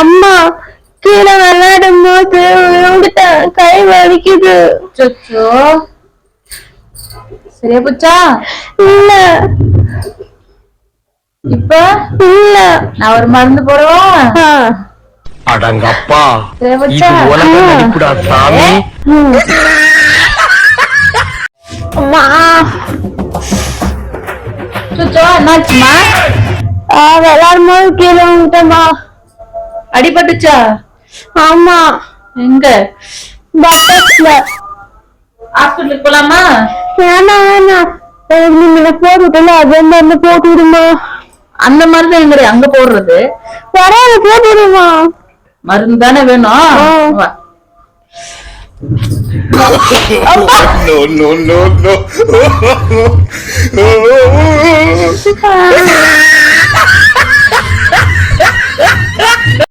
அம்மா கீழே விளையாடும் போது விழுந்துட்டேன் கை வலிக்குது. அச்சோ சரியா போச்சா? இல்ல. இப்ப? இல்ல. நான் ஒரு மருந்து போடவா. அடங்கப்பா. சாமி. அம்மா. அச்சோ என்னாச்சுமா விளையாடும் போது கீழே விழுந்துட்டேம்மா. அடிபட்டுச்சா? ஆமா. எங்க? பக்கத்துல ஹாஸ்பிட்டலுக்கு போலாமா? வேணாம் வேணாம் நீங்க அதே மாதிரி போட்டு விடுமா? அந்த மருந்து எங்க அங்க போடுறது? பரவாயில்ல போட்டு விடுமா? மருந்து தானே வேணும் வா. No, no, no, no.